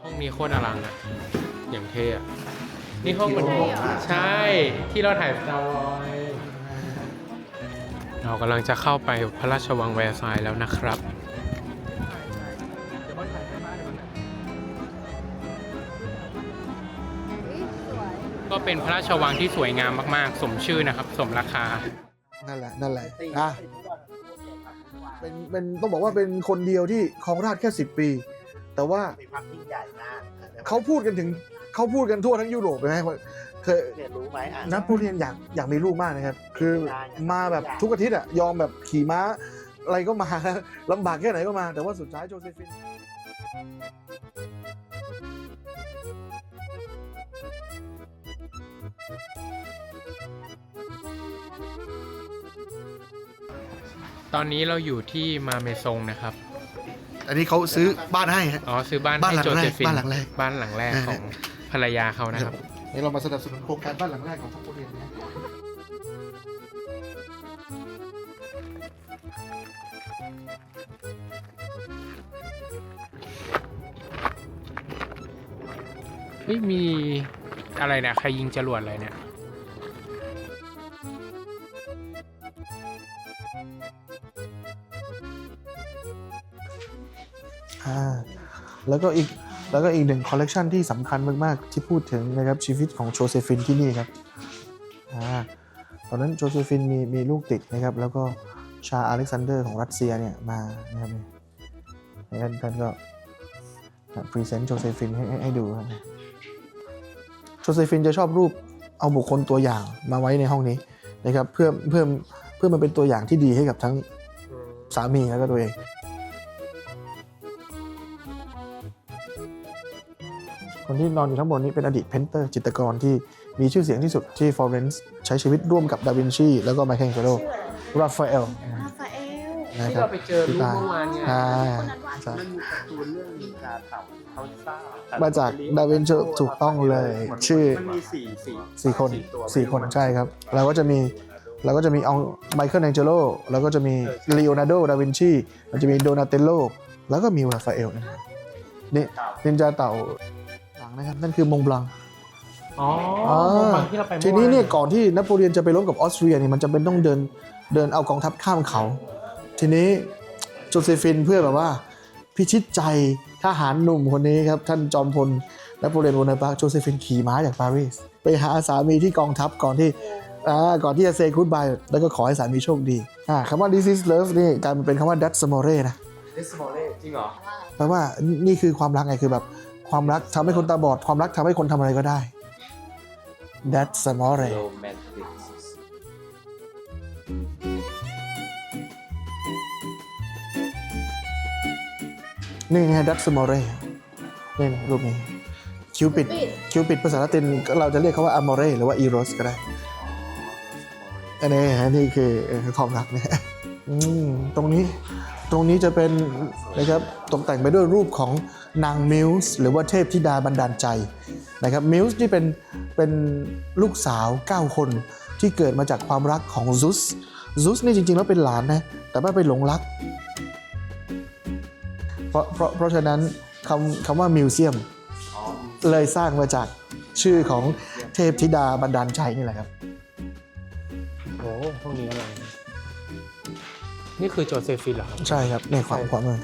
ห้องนี้โคตรอลังอะอย่างเท่อะนี่ห้องมันใช่เหรอใช่ที่เราถ่ายสตาร์วอย เรากำลังจะเข้าไปพระราชวังแวร์ซายน์แล้วนะครับอุ๊ยสวยก็เป็นพระราชวังที่สวยงามมาก ๆ สมชื่อนะครับ สมราคา นั่นแหละนั่นแหละอะเป็นเป็นต้องบอกว่าเป็นคนเดียวที่ครองราชย์แค่10ปี แต่ว่ามีความยิ่งใหญ่มากเขาพูดกันถึงเขาพูดกันทั่วทั้งยุโรปเลยนะเคยเรียนรู้ไหมอะนักผู้เรียนอยากอยากมีลูกมากนะครับ คือมาแบบทุกอาทิตย์อะยอมแบบขี่ม้าอะไรก็มาลำบากแค่ไหนก็มา แต่ว่าสุดท้ายโจเซฟิน ตอนนี้เราอยู่ที่มาเมซงนะครับ อันนี้เขาซื้อบ้านให้ฮะ อ๋อซื้อบ้านบ้านให้หลังโจแรกเซฟินบ้านหลังแรก บ้านหลังแรกอ่าของภรรยาเขานะครับ นี่เรามาสนับสนุนโครงการบ้านหลังแรกของทัพผู้เรียนนะเฮ้ยมีอะไรเนี่ยใครยิงจรวดอะไรเนี่ย แล้วก็อีกแล้วก็อีกหนึ่งคอลเลกชันที่สำคัญมาก ๆ ที่พูดถึงนะครับชีวิตของโจเซฟินที่นี่ครับอ่าตอนนั้นโจเซฟินมีมีลูกติดนะครับ แล้วก็ชาอเล็กซานเดอร์ของรัสเซียเนี่ยมานะครับนี่ท่านท่านก็พรีเซนต์โจเซฟินให้ให้ให้ดูครับโจเซฟินจะชอบรูปเอาบุคคลตัวอย่างมาไว้ในห้องนี้นะครับเพื่อเพื่อเพื่อมันเป็นตัวอย่างที่ดีให้กับทั้งสามีแล้วก็ตัวเอง คนที่นอนอยู่ทั้งหมดนี้เป็นอดีตเพนเตอร์จิตรกรที่มีชื่อเสียงที่สุดที่ฟลอเรนซ์ใช้ชีวิตร่วมกับดาวินชีแล้วก็ไมเคิลแองเจโลราฟาเอลราฟาเอลนะที่ครับเราไปเจอรูปเมื่อวานไงใช่คนนั้นวาดใช่มันมีการ์ตูนเรื่องกาเต่าเขาซ่ามาจากดาวินชีถูกต้องเลย ชื่อมันมีสี่สี่สี่คนตัวสี่คนใช่ครับเราก็จะมีเราก็จะมีเอาไมเคิลแองเจโลแล้วก็จะมีลีโอนาร์โด ดาวินชีมันจะมีโดนาเตลโล แล้วก็มีราฟาเอลนะครับนี่นินจาเต่าหลัง นะครับ นั่นคือมงบลังอ๋ออ่าบางที่เราไปมื่อทีนี้เนี่ยวาก่อนที่นโปเลียนจะไปรบกับออสเตรียเนี่ยมันจำเป็นต้องเดินเดินเอากองทัพข้ามเขา ทีนี้โจเซฟินเพื่อแบบว่า พิชิตใจทหารหนุ่มคนนี้ครับ ท่านจอมพลนโปเลียนโบนาปาร์ตโจเซฟินขี่ม้าจากปารีสไปหาสามีที่กองทัพก่อนที่อ่าก่อนที่จะเซ y g ู o บายแล้วก็ขอให้สามีโชคดีอ่าคำว่า this is love นี่กลายมาเป็นคำว่า that's more นะจริงเหรอแปลว่านี่คือความรักไงคือแบบ ความรักทำให้คนตาบอด ความรักทำให้คนทำอะไรก็ได้ that's more นี่ไงดัตสมอเร่นี่นะรูปนี้คิวปิดคิวปิดภาษาละตินเราจะเรียกเขาว่าอ m ม r e หรือว่าอีโรสก็ได้อันนี้ฮะนี่คือความรักเนี่ยตรงนี้ตรงนี้จะเป็นนะครับตกแต่งไปด้วยรูปของ นางมิวส์หรือว่าเทพธิดาบันดาลใจนะครับมิวส์นี่เป็นเป็นลูกสาว 9 คนที่เกิดมาจากความรักของซุสซุสนี่จริงๆ แล้วเป็นหลานนะแต่ว่าไปหลงรัก เพราะเพราะเพราะฉะนั้นคำคำว่ามิวเซียมเลยสร้างมาจากชื่อของเทพธิดาบันดาลใจนี่แหละครับโอ้ห้องนี้อะไร นี่คือโจเซฟินเหรอครับ ใช่ครับในความความมือ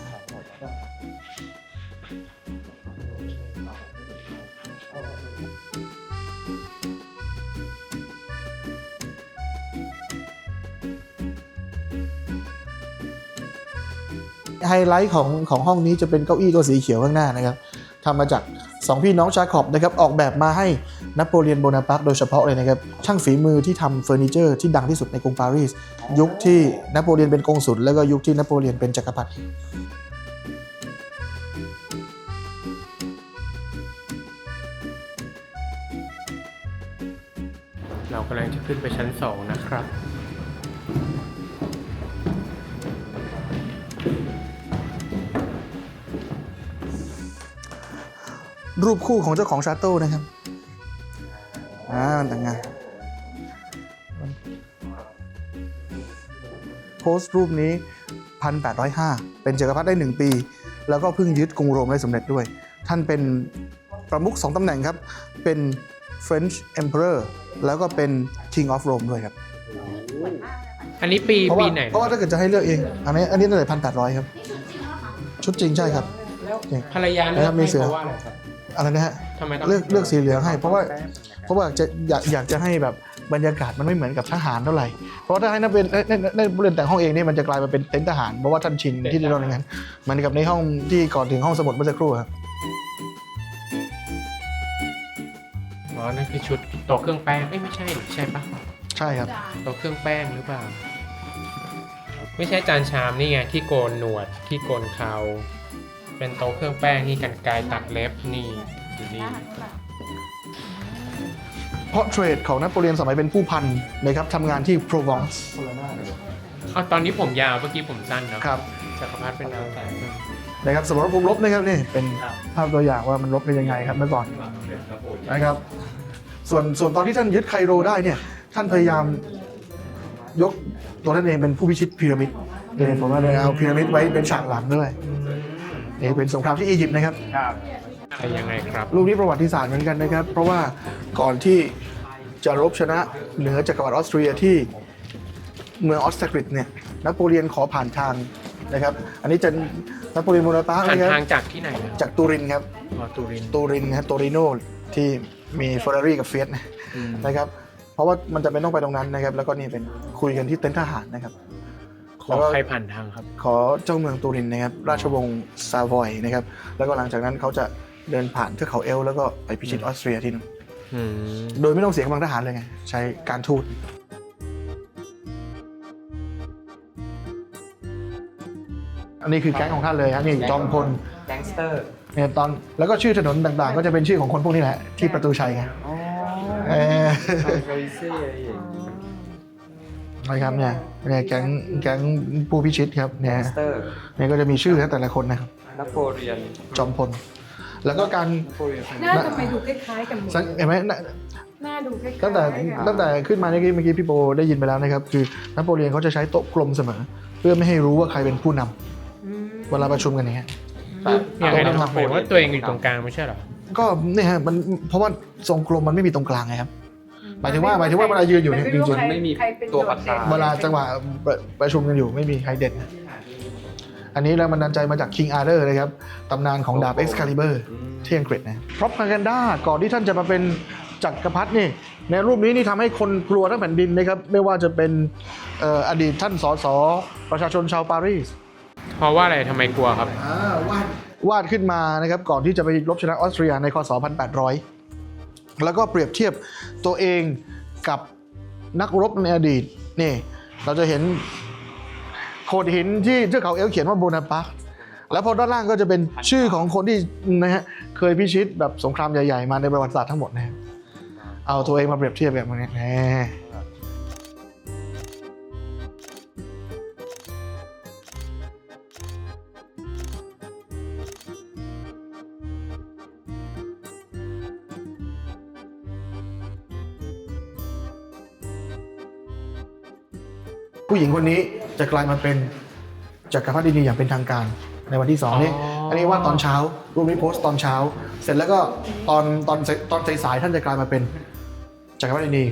ไฮไลท์ของของห้องนี้จะเป็นเก้าอี้ตัวสีเขียวข้างหน้านะครับทำมาจากสองพี่น้องชาคอบนะครับออกแบบมาให้นโปเลียนโบนาปาร์ตโดยเฉพาะเลยนะครับ ช่างฝีมือที่ทำเฟอร์นิเจอร์ที่ดังที่สุดในกรุงปารีส ยุคที่นโปเลียนเป็นกงสุลแล้วก็ยุคที่นโปเลียนเป็นจักรพรรดิเรากำลังจะขึ้นไปชั้นสองนะครับ รูปคู่ของเจ้าของชาโต้นะครับอ่ามันแต่งงานโพสต์รูปนี้ 1805 เป็นจักรพรรดิได้ 1 ปี แล้วก็เพิ่งยึดกรุงโรมได้สำเร็จด้วย ท่านเป็นประมุขสองตำแหน่งครับ เป็น French Emperor แล้วก็เป็น King of Rome ด้วยครับ อันนี้ปีเพราะปีว่าไหน เพราะว่าถ้าเกิดจะให้เลือกเอง อันนี้อันนี้ตั้งแต่พันแปดร้อยครับ ชุดจริงใช่ครับ ภรรยาเลืแล้อกวมีให้เสือเพราะว่าอะไรครับ อะไรนะฮะทำไมต้องเลือกเลือกสีเหลืองให้ เพราะว่าเพราะว่าจะอยากอยากจะให้แบบบรรยากาศมันไม่เหมือนกับทหารเท่าไหร่เพราะว่าถ้าให้นักเรียนในในเรียนแต่งห้องเองนี่มันจะกลายมาเป็นเต็นท์ทหารเพราะว่าท่านชินที่จะโดนอย่างนั้นเหมันกับในห้องที่ก่อนถึงห้องสมุดเมื่อสักครู่ครับอ๋อนั่นคือชุดโต๊ะเครื่องแป้งเอ้ยไม่ใช่หรือใช่ปะใช่ครับโต๊ะเครื่องแป้งหรือเปล่า ไม่ใช่จานชามนี่ไงที่โกนหนวดที่โกนเขา เป็นโต๊ะเครื่องแป้งนี่กันไกรตัดเล็บนี่อยู่นี่เพราะเทรดของนโปเลียนสมัยเป็นผู้พันนะครับทำงานที่โปรวองซ์อ๋อตอนนี้ผมยาวเมื่อกี้ผมสั้นเนอะครับจักรพรรดิเป็นดาวแต่งนะครับสมรภูมิรบนะครับนี่เป็นภาพตัวอย่างว่ามันรบเป็นยังไงครับเมื่อก่อนนะครับส่วนส่วนตอนที่ท่านยึดไคโรได้เนี่ยท่านพยายามยกตัวท่านเองเป็นผู้พิชิตพีระมิดเลยผมว่าเลยเอาพีระมิดไว้เป็นฉากหลังด้วย นี่เป็นสงครามที่อียิปต์นะครับ ครับแต่ยังไงครับรูปนี้ประวัติศาสตร์เหมือนกันนะครับ เพราะว่าก่อนที่จะรบชนะเหนือจักรวรรดิออสเตรียที่เมืองออสเตริดเนี่ยนโปเลียนขอผ่านทางนะครับ อันนี้จะนโปเลียนโบนาปาร์ตผ่านนะครับทางจากที่ไหนนะจากตูรินครับอ๋อตูริน ตูรินนะครับโตริโนที่มีเฟอร์รารี่กับเฟียสนะครับ เพราะว่ามันจะเป็นต้องไปตรงนั้นนะครับ แล้วก็นี่เป็นคุยกันที่เต็นท์ทหารนะครับ ขอใครผ่านทางครับ ขอเจ้าเมืองตูรินนะครับราชวงศ์ซาวอยนะครับแล้วก็หลังจากนั้นเขาจะเดินผ่านเทือกเขาเอลป์แล้วก็ไปพิชิตออสเตรียที่นู่นอืมโดยไม่ต้องเสียกำลังทหารเลยไงใช้การทูตอันนี้คือแก๊งของท่านเลยฮะนี่จอมพลแก๊งสเตอร์เนี่ยตอนแล้วก็ชื่อถนนต่างๆ ก็จะเป็นชื่อของคนพวกนี้แหละที่ประตูชัยไงเออเฟรซี่อะไรอย่างงี้ นะครับเนี่ยเนี่ยแก๊งแก๊งผู้พิชิตครับเนี่ยสเตอร์เนี่ยก็จะมีชื่อนะแต่ละคนนะครับนโปเลียนจอมพล แล้วก็การนโปเลียนหน้าทำไมดูคล้ายๆกันหมดสังเห็นไหมน่ะหน้าดูคล้ายๆตั้งแต่กันตั้งแต่ขึ้นมาเมื่อกี้เมื่อกี้พี่โบได้ยินไปแล้วนะครับ คือนโปเลียนเขาจะใช้โต๊ะกลมเสมอ เพื่อไม่ให้รู้ว่าใครเป็นผู้นำอืมเวลาประชุมกันอย่างเงี้ยอย่างไรนะตรงหมายว่าตัวเองอยู่ตรงกลางไม่ใช่เหรอก็เนี่ยฮะมันเพราะว่าทรงกลมมันไม่มีตรงกลางไงครับ หมายถึงว่าหมายถึงว่าเวลายืนอยู่เนี่ยมัจริงใคไม่มีใครเป็นตัวโดประดธานด่นๆเวลาจังหวะประประชุมกันอยู่ไม่มีใครเด่นนะอันนี้แรงบันดาลใจมาจาก King Arthur นะครับ ตำนานของดาบ Excalibur ที่อังกฤษนะ propaganda ก่อนที่ท่านจะมาเป็นจักรพรรดินี่ ในรูปนี้นี่ทำให้คนกลัวทั้งแผ่นดินนะครับ ไม่ว่าจะเป็นเอ่ออดีตท่านสสประชาชนชาวปารีส เพราะว่าอะไรทำไมกลัวครับ วาดวาดขึ้นมานะครับ ก่อนที่จะไปรบชนะออสเตรียในคศ 1800 แล้วก็เปรียบเทียบตัวเองกับนักรบในอดีตนี่เราจะเห็นโขดหินที่เทือกเขาเอลเขียนว่าโบนาปาร์ตแล้วพอด้านล่างก็จะเป็นชื่อของคนที่นะฮะเคยพิชิตแบบสงครามใหญ่ๆ มาในประวัติศาสตร์ทั้งหมดนะเอาตัวเองมาเปรียบเทียบแบบนี้ ผู้หญิงคนนี้จะกลายมาเป็นจักรพรรดินีอย่างเป็นทางการในวันที่สองนี่อ๋ออัอันนี้ว่าตอนเช้ารูปนี้โพสต์ตอนเช้า เสร็จแล้วก็ตอนตอนตอนสายๆท่านจะกลายมาเป็นจักรพรรดินี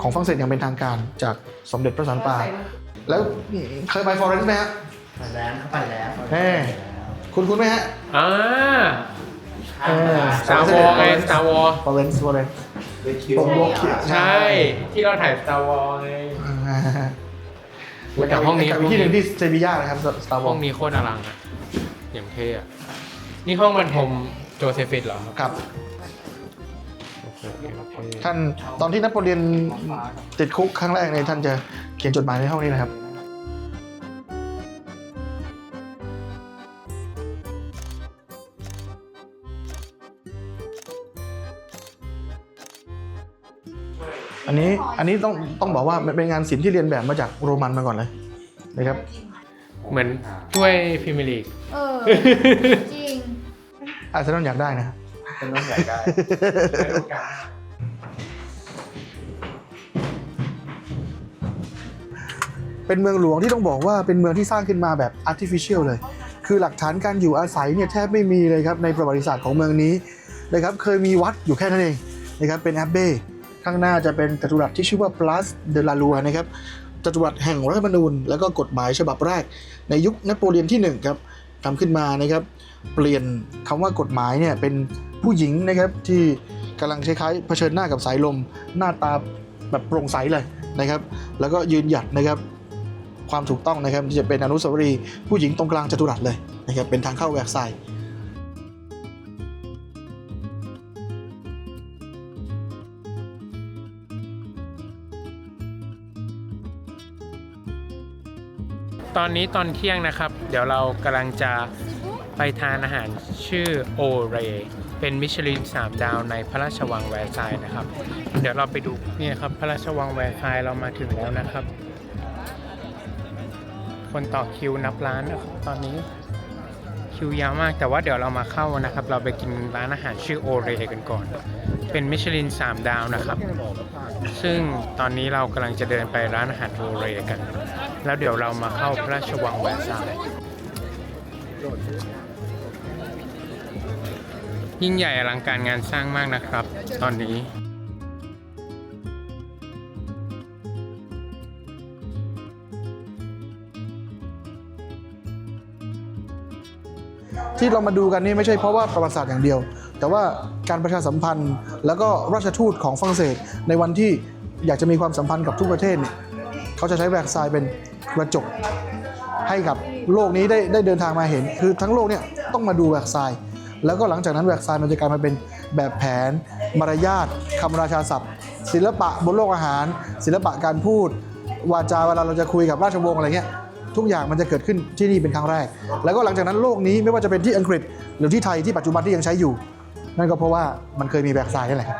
ของฝรั่งเศสอย่างเป็นทางการจากสมเด็จพระสันตะปาแล้วเคยไปฟลอเรนซ์ไหมฮะไปแล้วไปแล้วแหมคุณคุณไหมฮะอ่าเออสตาร์วอลไงสตาร์วอลฟลอเรนซ์ฟลอเรนซ์เดคิวผมบอกเขียนใช่ ที่เราถ่ายสตาร์วอลไง แต่ห้องนี้ กับอีกที่หนึ่งที่เซบีย่านะครับสตาร์วห้อองนี้โคตรอลังอะอย่างเท่อะนี่ห้องบรรทมโจเซฟิตเหรอครับครับโอเคโอเคท่านตอนที่นโปเลียนติดคุกครั้งแรกเนี่ยท่านจะเขียนจดหมายในห้องนี้นะครับ อันนี้อันนี้ต้องต้องบอกว่ามันเป็นงานศิลป์ที่เรียนแบบมาจากโรมันมาก่อนเลยนะครับ เหมือนถ้วยพรีเมียร์ลีกเออ จริง อาร์เซนอลอยากได้นะ เป็นน้องใหญ่ได้นเป็นเมืองหลวงที่ต้องบอกว่าเป็นเมืองที่สร้างขึ้นมาแบบ artificial เลย คือหลักฐานการอยู่อาศัยเนี่ยแทบไม่มีเลยครับในประวัติศาสตร์ของเมืองนี้นะครับ เคยมีวัดอยู่แค่นั้นเองนะครับเป็นแอบเบ้ ข้างหน้าจะเป็นจตุรัสที่ชื่อว่า Place de la Loi นะครับจตุรัสแห่งรัฐธรรมนูญ แล้วก็กฎหมายฉบับแรก ในยุคนโปเลียนที่1ครับทำขึ้นมานะครับ เปลี่ยนคำว่ากฎหมายเนี่ยเป็นผู้หญิงนะครับที่กำลังคล้ายๆเผชิญหน้ากับสายลม หน้าตาแบบโปร่งใสเลยนะครับ แล้วก็ยืนหยัดนะครับความถูกต้องนะครับที่จะเป็นอนุสาวรีย์ผู้หญิงตรงกลางจัตุรัสเลยนะครับเป็นทางเข้าแวร์ไซน์ ตอนนี้ตอนเที่ยงนะครับ เดี๋ยวเรากำลังจะไปทานอาหารชื่อโอเรเป็นมิชลิน 3 ดาวในพระราชวังแวร์ไซน์นะครับ เดี๋ยวเราไปดูนี่ครับพระราชวังแวร์ไซน์เรามาถึงแล้วนะครับ คนต่อคิวนับล้านนะครับตอนนี้คิวยาวมากแต่ว่าเดี๋ยวเรามาเข้านะครับ เราไปกินร้านอาหารชื่อโอเรกันก่อน เป็นมิชลิน 3 ดาวนะครับ ซึ่งตอนนี้เรากำลังจะเดินไปร้านอาหารโอเรกัน แล้วเดี๋ยวเรามาเข้าพระราชวังแวร์ซายยิ่งใหญ่อลังการงานสร้างมากนะครับ ตอนนี้ที่เรามาดูกันนี่ไม่ใช่เพราะว่าประวัติศาสตร์อย่างเดียว แต่ว่าการประชาสัมพันธ์ แล้วก็ราชทูตของฝรั่งเศส ในวันที่อยากจะมีความสัมพันธ์กับทุกประเทศเนี่ยเขาจะใช้แวร์ซน์เป็น กระจกให้กับโลกนี้ได้ได้เดินทางมาเห็น คือทั้งโลกเนี่ยต้องมาดูแวร์ไซน์แล้วก็หลังจากนั้นแวร์ไซน์มันจะกลายมาเป็นแบบแผน มารยาทคำราชาศัพท์ ศิลปะบนโลกอาหาร ศิลปะการพูด วาจาเวลาเราจะคุยกับราชวงศ์อะไรเงี้ยทุกอย่างมันจะเกิดขึ้นที่นี่เป็นครั้งแรก แล้วก็หลังจากนั้นโลกนี้ไม่ว่าจะเป็นที่อังกฤษ หรือที่ไทยที่ปัจจุบันที่ยังใช้อยู่ นั่นก็เพราะว่ามันเคยมีแวร์ไซน์นี่แหละ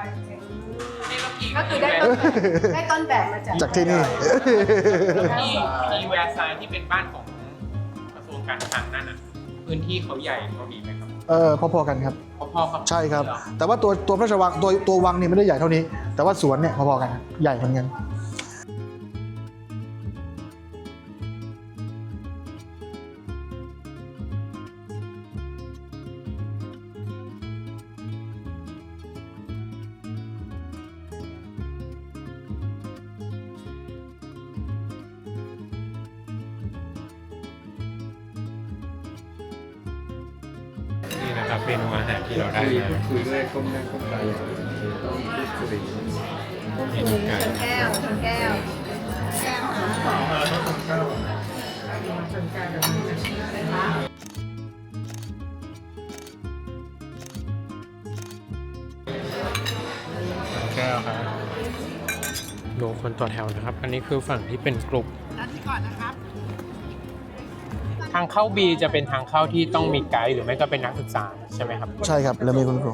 ครับก็คือได้ต้นแบบได้ต้นแบบมาจากจากที่นี่ ที่ที่แวร์ซายน์ที่เป็นบ้านของกระทรวงการคลังนั่นอะพื้นที่เขาใหญ่เขาดีไหมครับเออพอๆกันครับ พอๆกับใช่ครับ แต่ว่าตัวตัวพระราชวังตัวตัววังเนี่ยไม่ได้ใหญ่เท่านี้ แต่ว่าสวนเนี่ยพอๆกันครับใหญ่เหมือนกัน เมนูอาหารที่เราได้มาคุยด้วยก้มหน้าก้มตาอย่างนี้ต้องพูดคุยเมนูไก่แก้วชนแก้วแก้วครับดูคนต่อแถวนะครับ อันนี้คือฝั่งที่เป็นกลุ่มทางเข้าบีจะเป็นทางเข้าที่ต้องมีไกด์หรือไม่ก็เป็นนักศึกษา ช่ไหมครับใช่ครับแล้วมีคุณครู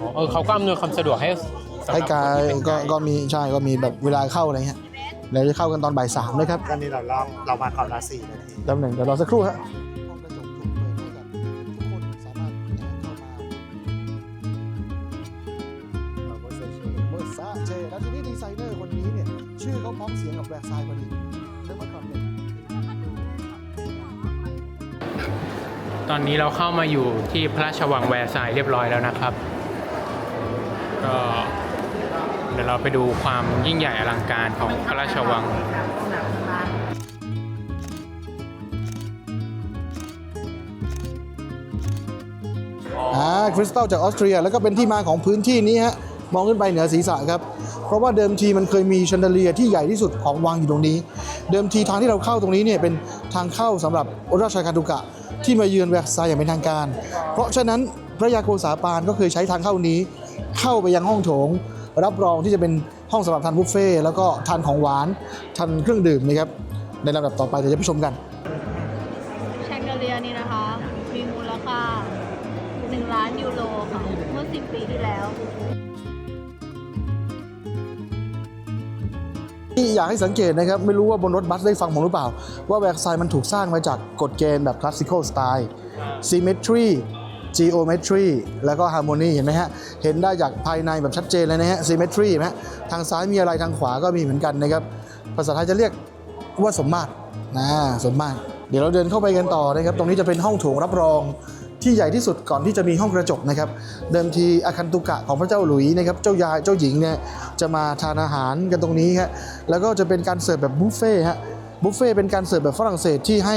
อ๋อเออเขาก็อำนวยความสะดวกให้สำหให้รับกาคนยที่เป็นก็ได์ก็มีใช่ก็มีแบบเวลาเข้าอะไรเงี้ยเดี๋ยวจะเข้ากันตอนบ่ายสามนะครับตอนนี้เรารอบเรามาก่อนละสี่นาทีแป๊บหนึ่งเดี๋ยวรอสักครู่ฮะห้องกระจกถูกเปิดให้กับทุกคนสามารถเข้ามาเราก็เซิร์ชเมอร์ซาเจแล้วทีนี้ดีไซเนอร์คนนี้เนี่ยชื่อเขาพร้อมเสียงกับแวร์ไซน์พอดี ตอนนี้เราเข้ามาอยู่ที่พระราชวังแวร์ซายน์เรียบร้อยแล้วนะครับ ก็เดี๋ยวเราไปดูความยิ่งใหญ่อลังการของพระราชวังอ่าคริสตัลจากออสเตรีย แล้วก็เป็นที่มาของพื้นที่นี้ฮะมองขึ้นไปเหนือศีรษะครับ เพราะว่าเดิมทีมันเคยมีแชนเดเลียที่ใหญ่ที่สุดของวังอยู่ตรงนี้ เดิมทีทางที่เราเข้าตรงนี้เนี่ยเป็นทางเข้าสำหรับราชการดุกะ ที่มาเยือนแวร์ซายอย่างเป็นทางการ เพราะฉะนั้นพระยาโกษาปานก็เคยใช้ทางเข้านี้ เข้าไปยังห้องโถง รับรองที่จะเป็นห้องสำหรับทานบุฟเฟ่แล้วก็ทานของหวานทานเครื่องดื่มนะครับในลำดับต่อไปเดี๋ยวจะไปชมกันแชงเดเลียนี่นะคะ มีมูลค่า1ล้านยูโรค่ะเมื่อ10ปีที่แล้ว ที่อยากให้สังเกตนะครับ ไม่รู้ว่าบนรถบัสได้ฟังผมหรือเปล่า ว่าแวร์ไซน์มันถูกสร้างมาจากกฎเกณฑ์แบบคลาสสิคอลสไตล์ symmetry geometry แล้วก็ harmony เห็นไหมฮะ เห็นได้จากภายในแบบชัดเจนเลยนะฮะ symmetry เห็นไหมฮะทางซ้ายมีอะไรทางขวาก็มีเหมือนกันนะครับ ภาษาไทยจะเรียกว่าสมมาตรนะสมมาตรเดี๋ยวเราเดินเข้าไปกันต่อนะครับ ตรงนี้จะเป็นห้องโถงรับรอง ที่ใหญ่ที่สุดก่อนที่จะมีห้องกระจกนะครับ เดิมทีอาคันตุกะของพระเจ้าหลุยส์นะครับเจ้ายายเจ้าหญิงเนี่ยจะมาทานอาหารกันตรงนี้ฮะแล้วก็จะเป็นการเสิร์ฟแบบบุฟเฟ่ฮะบุฟเฟ่เป็นการเสิร์ฟแบบฝรั่งเศสที่ให้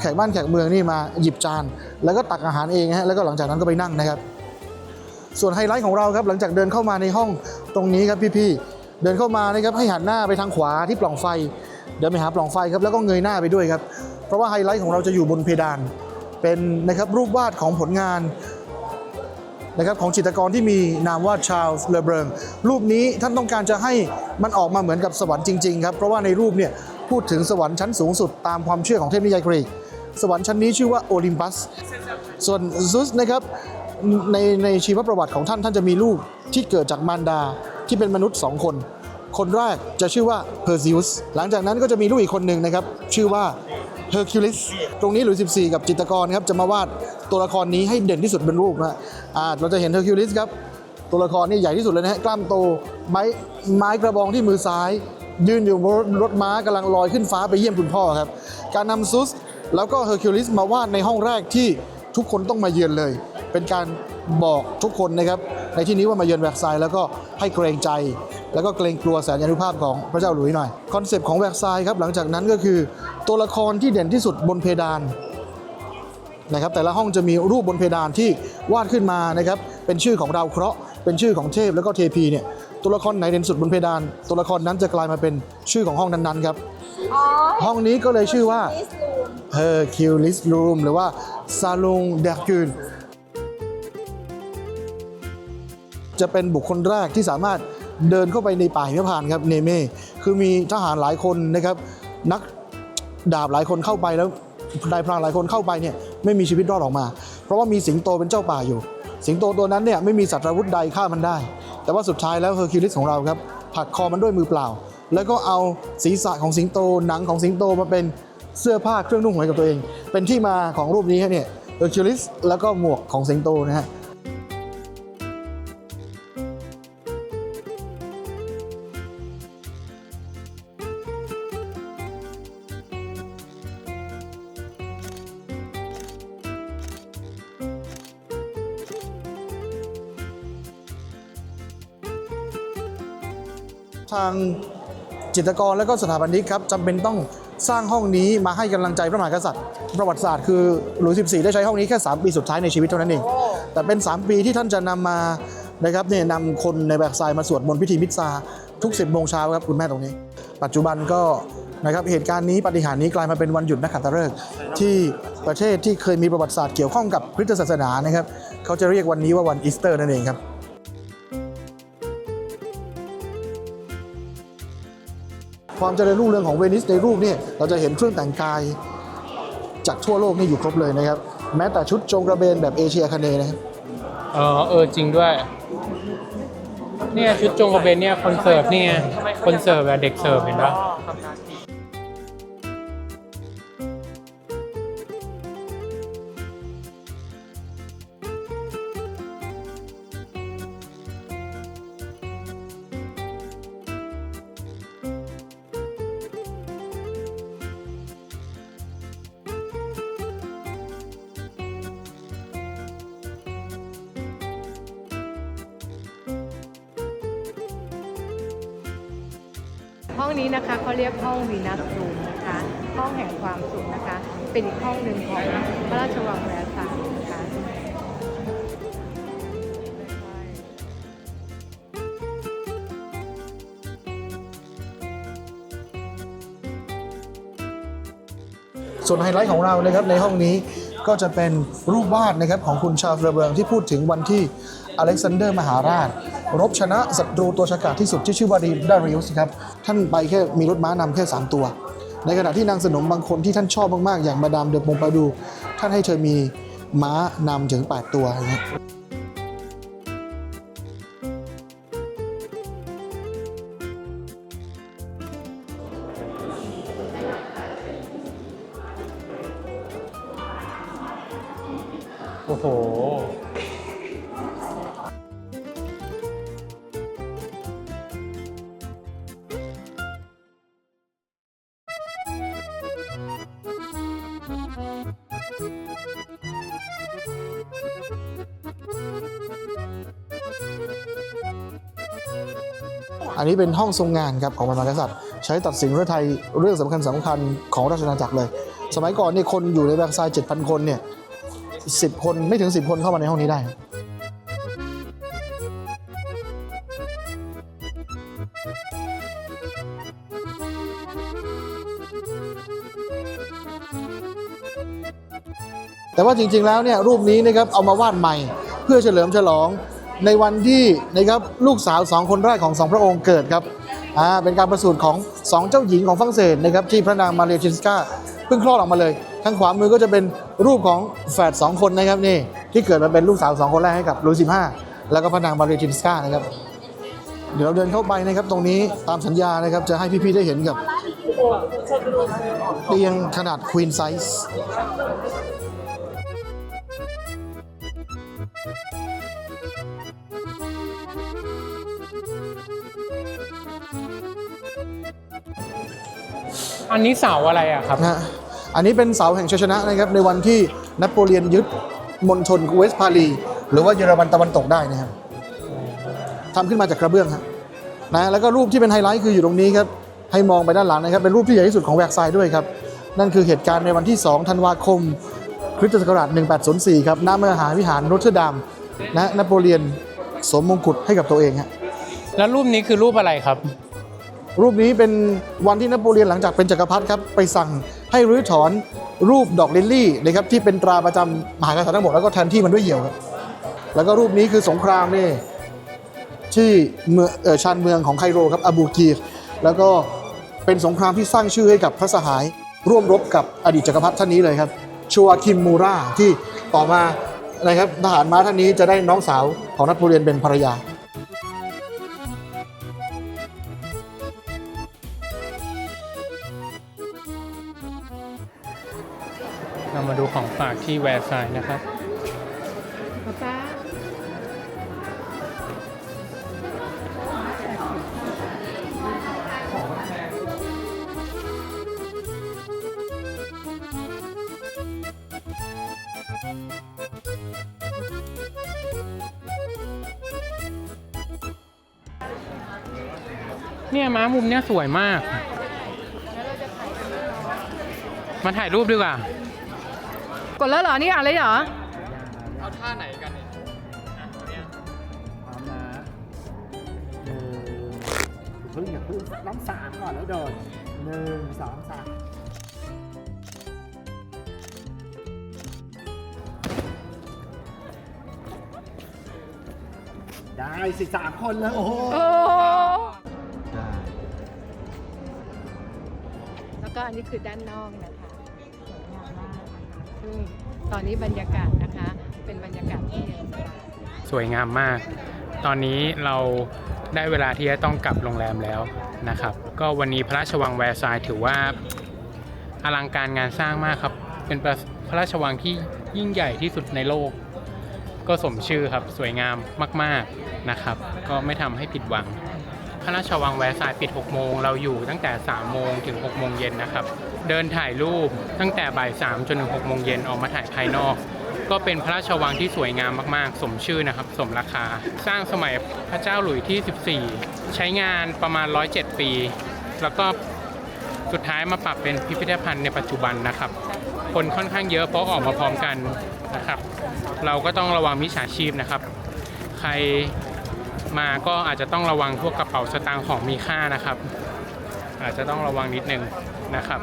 แขกบ้านแขกเมืองนี่มาหยิบจาน แล้วก็ตักอาหารเองฮะแล้วก็หลังจากนั้นก็ไปนั่งนะครับ ส่วนไฮไลท์ของเราครับหลังจากเดินเข้ามาในห้องตรงนี้ครับพี่ๆเดินเข้ามานะครับให้หันหน้าไปทางขวาที่ปล่องไฟ เดินไปหาปล่องไฟครับแล้วก็เงยหน้าไปด้วยครับเพราะว่าไฮไลท์ของเราจะอยู่บนเพดาน เป็นนะครับรูปวาดของผลงานนะครับของจิตรกรที่มีนามว่าชาร์ลส์เลเบิงรูปนี้ท่านต้องการจะให้มันออกมาเหมือนกับสวรรค์จริงๆครับเพราะว่าในรูปเนี่ยพูดถึงสวรรค์ชั้นสูงสุดตามความเชื่อของเทพนิยายกรีก สวรรค์ชั้นนี้ชื่อว่าโอลิมปัส ส่วนซุสนะครับในในชีวประวัติของท่านท่านจะมีลูกที่เกิดจากมารดาที่เป็นมนุษย์สองคน คนแรกจะชื่อว่าเพอร์ซิอุสหลังจากนั้นก็จะมีลูกอีกคนหนึ่งนะครับชื่อว่า เฮอร์คิวลิสตรงนี้หลุยส์14 กับจิตรกรครับจะมาวาดตัวละครนี้ให้เด่นที่สุดเป็นรูปนะฮะเราจะเห็นเฮอร์คิวลิสครับตัวละครนี่ใหญ่ที่สุดเลยนะฮะกล้ามโตไม้ไม้กระบองที่มือซ้าย ยืนอยู่บนรถม้ากำลังลอยขึ้นฟ้าไปเยี่ยมคุณพ่อครับ การนำซุสแล้วก็เฮอร์คิวลิสมาวาดในห้องแรกที่ทุกคนต้องมาเยือนเลย เป็นการบอกทุกคนนะครับในที่นี้ว่ามาเยือนแวร์ซายน์แล้วก็ให้เกรงใจ แล้วก็เกรงกลัวแสนยานุภาพของพระเจ้าหลุยส์หน่อยคอนเซปต์ของแวร์ซายน์ครับหลังจากนั้นก็คือตัวละครที่เด่นที่สุดบนเพดานนะครับแต่ละห้องจะมีรูปบนเพดานที่วาดขึ้นมานะครับเป็นชื่อของดาวเคราะห์เป็นชื่อของเทพแล้วก็เทพีเนี่ยตัวละครไหนเด่นสุดบนเพดาน ตัวละครนั้นจะกลายมาเป็นชื่อของห้องนั้นๆครับอ๋อห้องนี้ก็เลยชื่อว่าลิสตูม Hercules Room หรือว่า Salon d'Hercule จะเป็นบุคคลแรกที่สามารถเดินเข้าไปในป่าหิมพานต์ครับเนเม่คือมีทหารหลายคนนะครับนักดาบหลายคนเข้าไปแล้วนายพรานหลายคนเข้าไปเนี่ยไม่มีชีวิตรอดออกมา เพราะว่ามีสิงโตเป็นเจ้าป่าอยู่ สิงโตตัวนั้นเนี่ยไม่มีสัตว์อาวุธใดฆ่ามันได้ แต่ว่าสุดท้ายแล้วเฮอร์คิวลิสของเราครับผักคอมันด้วยมือเปล่า แล้วก็เอาศีรษะของสิงโตหนังของสิงโตมาเป็นเสื้อผ้าเครื่องนุ่งห่มให้กับตัวเอง เป็นที่มาของรูปนี้ฮะเนี่ยเฮอร์คิวลิสแล้วก็หมวกของสิงโตนะฮะ จิตรกรและก็สถาปนิกครับจำเป็นต้องสร้างห้องนี้มาให้กำลังใจพระมหากษัตริย์ ประวัติศาสตร์คือหลุยส์14 ได้ใช้ห้องนี้แค่ 3 ปีสุดท้ายในชีวิตเท่านั้นเอง แต่เป็น 3 ปีที่ท่านจะนำมานะครับเนี่ยนำคนในแบกทรายมาสวดมนต์พิธีมิตรซาทุก 10โมงเช้าครับคุณแม่ตรงนี้ ปัจจุบันก็นะครับเหตุการณ์นี้ปาฏิหารย์นี้กลายมาเป็นวันหยุดนักขัตฤกษ์ที่ประเทศที่เคยมีประวัติศาสตร์เกี่ยวข้องกับคริสตศาสนานะครับเขาจะเรียกวันนี้ว่าวันอีสเตอร์นั่นเองครับ ความเจริญรุ่งเรืองของเวนิสในรูปเนี่ยเราจะเห็นเครื่องแต่งกายจากทั่วโลกนี่อยู่ครบเลยนะครับ แม้แต่ชุดจงกระเบนแบบเอเชียคาเนนะครับเออเออจริงด้วย เนี่ยชุดจงกระเบนเนี่ยคนเสิร์ฟนี่ไงคนเสิร์ฟอะเด็กเสิร์ฟเห็นปะ ส่วนไฮไลท์ของเรานะครับในห้องนี้ก็จะเป็นรูปวาดนะครับของคุณชาร์ลส์เลเบิงที่พูดถึงวันที่อเล็กซานเดอร์มหาราช รบชนะศัตรูตัวฉกาจที่สุดที่ชื่อว่าดีดาริอุสครับ ท่านไปแค่มีรถม้านำแค่ 3 ตัว ในขณะที่นางสนมบางคนที่ท่านชอบมาก ๆ อย่างมาดามเดอปงปาดู ท่านให้เธอมีม้านำถึง 8 ตัวอย่างเงี้ย อันนี้เป็นห้องทรงงานครับของพระมหากษัตริย์ ใช้ตัดสินเรื่องไทยเรื่องสำคัญสำคัญของราชอาณาจักรเลย สมัยก่อนเนี่ยคนอยู่ในแบงซายเจ็ดพันคนเนี่ยสิบคนไม่ถึง10คนเข้ามาในห้องนี้ได้ แต่ว่าจริงๆแล้วเนี่ยรูปนี้นะครับเอามาวาดใหม่เพื่อเฉลิมฉลองในวันที่นะครับลูกสาวสองคนแรกของสองพระองค์เกิดครับอ่าเป็นการประสูติของสองเจ้าหญิงของฝรั่งเศสนะครับที่พระนางมาเรียชินสกาเพิ่งคลอดออกมาเลย ทางขวามือก็จะเป็นรูปของแฝดสองคนนะครับนี่ที่เกิดมาเป็นลูกสาวสองคนแรกให้กับลุยสิบห้าแล้วก็พระนางมาเรียชินสกานะครับเดี๋ยวเราเดินเข้าไปนะครับตรงนี้ตามสัญญานะครับจะให้พี่ๆได้เห็นกับเตียงขนาดควี อันนี้เสาอะไรอะครับ นะฮะอันนี้เป็นเสาแห่งชัยชนะนะครับในวันที่นโปเลียนยึดมณฑลเวสต์พาลี หรือว่าเยอรมันตะวันตกได้นะครับทำขึ้นมาจากกระเบื้องครับนะแล้วก็รูปที่เป็นไฮไลท์คืออยู่ตรงนี้ครับให้มองไปด้านหลังนะครับเป็นรูปที่ใหญ่ที่สุดของแวร์ซายน์ด้วยครับนั่นคือเหตุการณ์ในวันที่ 2 ธันวาคม คริสตศักราช 1804 ครับณมหาวิหารโนเทอร์ดามนะนโปเลียนสวมมงกุฎให้กับตัวเองฮะ แล้วรูปนี้คือรูปอะไรครับ รูปนี้เป็นวันที่นโปเลียนหลังจากเป็นจักรพรรดิครับไปสั่งให้รื้อถอนรูปดอกลิลลี่นะครับที่เป็นตราประจำมหากษัตริย์ทั้งหมดแล้วก็แทนที่มันด้วยเหยี่ยวครับแล้วก็รูปนี้คือสงครามนี่ที่เมืองเออชานเมืองของไคโรครับอาบูกีรแล้วก็เป็นสงครามที่สร้างชื่อให้กับพระสหาย ร่วมรบกับอดีตจักรพรรดิท่านนี้เลยครับชัวคิมมูราที่ต่อมานะครับทหารม้าท่านนี้จะได้น้องสาวของนโปเลียนเป็นภรรยา ของฝากที่แวร์ซายน์นะครับป๊าป๊าเนี่ยม้ามุมเนี้ยสวยมาก มาถ่ายรูปดีกว่า กดแล้วเหรอ นี่อะไรเหรอ เอาท่าไหนกันเนี่ยพร้อมนะหนึ่งเพิ่งอย่าเพิ่งน้องสามก่อนแล้วโดดหนึ่งสองสามได้สิสามคนแล้ว โอ้โหโอ้ได้แล้วก็อันนี้คือด้านนอกนะคะ ซึ่งตอนนี้บรรยากาศนะคะ เป็นบรรยากาศที่เย็นสบายสวยงามมาก ตอนนี้เราได้เวลาที่จะต้องกลับโรงแรมแล้วนะครับ ก็วันนี้พระราชวังแวร์ซายน์ถือว่าอลังการงานสร้างมากครับ เป็นพระราชวังที่ยิ่งใหญ่ที่สุดในโลก ก็สมชื่อครับสวยงามมาก ๆนะครับ ก็ไม่ทำให้ผิดหวัง พระราชวังแวร์ซายน์ปิด 6 โมง เราอยู่ตั้งแต่ 3 โมงถึง 6 โมงเย็นนะครับ เดินถ่ายรูปตั้งแต่บ่าย3จนถึง6โมงเย็นออกมาถ่ายภายนอก ก็เป็นพระราชวังที่สวยงามมากๆ สมชื่อนะครับ สมราคา สร้างสมัยพระเจ้าหลุยที่ 14 ใช้งานประมาณ 107 ปี แล้วก็สุดท้ายมาปรับเป็นพิพิธภัณฑ์ในปัจจุบันนะครับ คนค่อนข้างเยอะเพราะออกมาพร้อมกันนะครับ เราก็ต้องระวังมิจฉาชีพนะครับ ใครมาก็อาจจะต้องระวังพวกกระเป๋าสตางค์ของมีค่านะครับ อาจจะต้องระวังนิดนึง นะครับ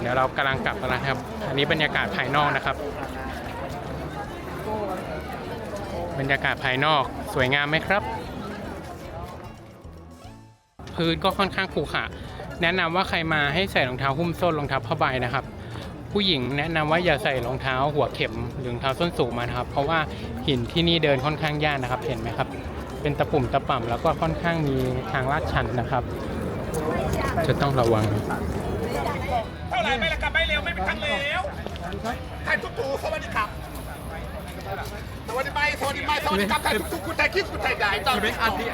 เดี๋ยวเรากำลังกลับแล้วนะครับ อันนี้บรรยากาศภายนอกนะครับ บรรยากาศภายนอกสวยงามไหมครับ พื้นก็ค่อนข้างขรุขระแนะนำว่าใครมาให้ใส่รองเท้าหุ้มส้นรองเท้าผ้าใบนะครับผู้หญิงแนะนำว่าอย่าใส่รองเท้าหัวเข็มหรือรองเท้าส้นสูงมานะครับ เพราะว่าหินที่นี่เดินค่อนข้างยากนะครับ เห็นไหมครับ เป็นตะปุ่มตะป่ำแล้วก็ค่อนข้างมีทางลาดชันนะครับ จะต้องระวังเท่าไหร่ไม่ละกลับไม่เร็วไม่เป็นทางเร็วถ่ายทุกถูสวัสดีครับสวัสดีไม่สวัสดีไม่สวัสดีครับถ่ายทุกถูคุณถ่ายคลิปคุณถ่ายใหญ่ตอนนี้อันนี้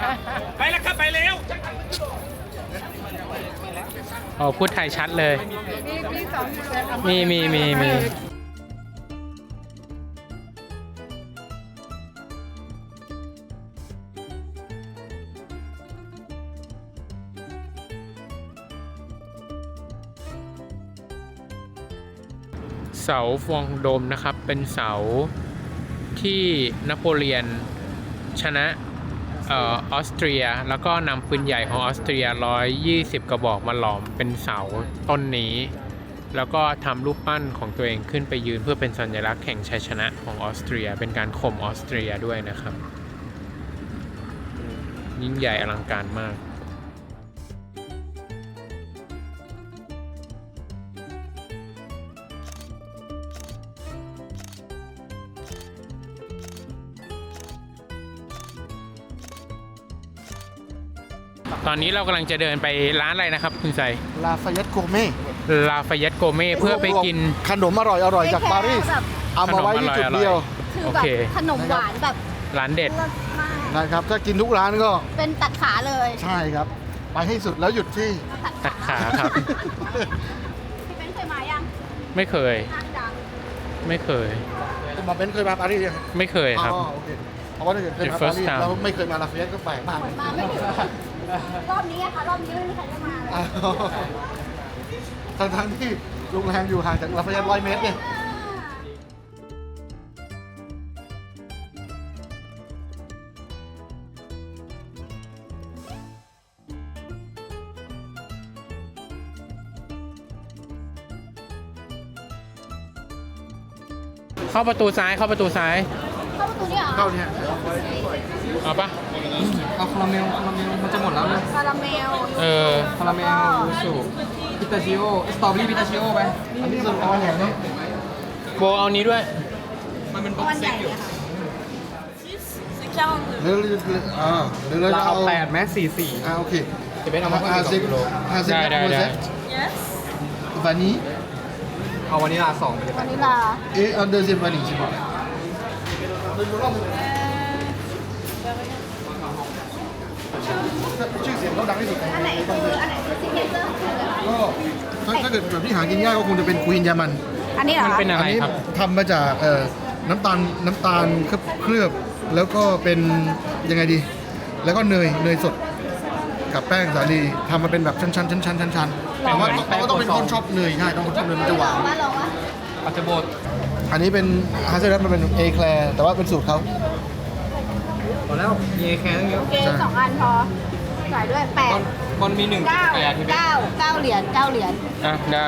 ไปแล้วครับไปเร็วอ๋อพูดไทยชัดเลย มีมีมีมี สาฟองโดมนะครับ เป็นเสาที่นโปเลียนชนะออออสเตรีย แล้วก็นำปืนใหญ่ของออสเตรีย 120 กระบอกมาหลอมเป็นเสาต้นนี้ แล้วก็ทำรูปปั้นของตัวเองขึ้นไปยืนเพื่อเป็นสัญลักษณ์แห่งชัยชนะของออสเตรีย เป็นการข่มออสเตรียด้วยนะครับ ยิ่งใหญ่อลังการมาก อนนี้เรากำลังจะเดินไปร้านอะไรนะครับ คุณใส่ลาฟายตโกเม่ลาฟายตโกเม่เพื่อไปกิน ขนมอร่อยอร่อยจากปารีสแบบเอามาไว้ที่จุดเดียวคือโอแบบเค ขนมหวานแบบร้านเด็ด เลิศมากนะครับถ้ากินทุกร้านก็เป็นตัดขาเลยใช่ครับ ไปให้สุดแล้วหยุดที่ ตัดขาครับ พี่เป็นเคยมายังไม่เคยห้างดังไม่เคย คุณหมอเบนซ์เคยมาปารีสยังไม่เคยครับ อ๋อโอเคเพราะว่าถ้าเกิดเคย The มา first ปารีส time แล้วไม่เคยมาลาฟายตก็แปลกมาก เหมือนมาไม่ถึงรอบนี้อะค่ะรอบนี้ไม่มีใครได้มาเลยอ้าวทั้งทั้งๆที่โรงแรมอยู่ห่างจากลาฟายตร้อยเมตรเนี่ย เข้าประตูซ้ายเข้าประตูซ้าย เข้าประตูนี่เหรอเข้าเนี่ย เอาปะ เอาคาราเมลคาราเมลมันจะหมดแล้วนะคาราเมลเออ คาราเมลยูสุพิตาชิโอสตรอเบอรี่พิตาชิโอไปอันนี้สุดเอาอย่างนี้โบเอานี้ด้วย มันเป็นบ็อกวันเซ็ใหตญ่อยู่เลยค่ะหรือหรืออ่าหรือเราเราจะเอาเอาแปดแม้สี่สี่อ่าโอเคจะเป็นเอามาอาสซิองกิโลอาซิได้ได้ได้วานี้เอาวันนี้ลาสองไปเลยวานิลาเอ๊ะอันเดอร์เซนวานี้ใช่ไหม ชื่อเสียงเขาดังที่สุดอันไหนคืออันไหนคือซิกเนเจอร์ก็ถ้าถ้าเกิดแบบที่หากินยากก็คงจะเป็นควีนยามันอันนี้เหรอมันคะเป็นอะไรนี้ครับทำมาจากเอ่อน้ำตาลน้ำตาลเคลือบเคลือบแล้วก็เป็นยังไงดี แล้วก็เนยเนยสดกับแป้งสาลีทำมาเป็นแบบชั้นๆชั้นๆชั้นๆชั้นๆแต่ว่าแต่ว่าต้องเป็นคนชอบเนยใช่ต้องคนชอบเนยมันจะหวานมาลองวะปัจจุบดอันนี้เป็นฮาเซลนัทมันเป็นเอแคลร์แต่ว่าเป็นสูตรเขาพ อแล้วมีแค่ตั้งเยอะโอเคสองอันพอจ่ายด้วยแปบอดลบอลมีหนึ่งเก้าแปดที่เป็นเก้าเก้าเหรียญเก้าเหรียญอะได้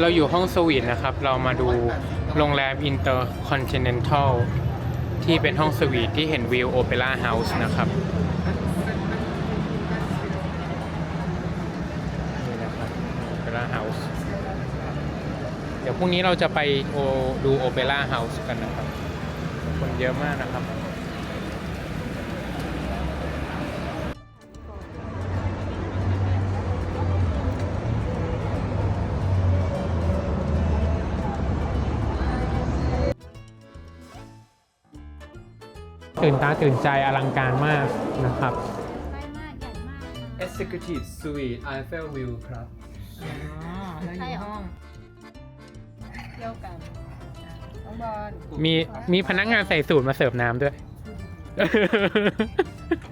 เราอยู่ห้องสวีทนะครับ เรามาดูโรงแรมอินเตอร์คอนติเนนทัลที่เป็นห้องสวีทที่เห็นวิวโอเปร่าเฮาส์นะครับ นี่นะครับโอเปร่าเฮาส์ เดี๋ ยวพรุ่งนี้เราจะไปโอดูโอเปร่าเฮาส์กันนะครับ คนเยอะมากนะครับ ตื่นตาตื่นใจอลังการมากนะครับไปมากใหญ่มาก Executive Suite Eiffel View ครับใช่ห้อง มีมีพนักงานใส่สูตรมาเสิร์ฟน้ำด้วย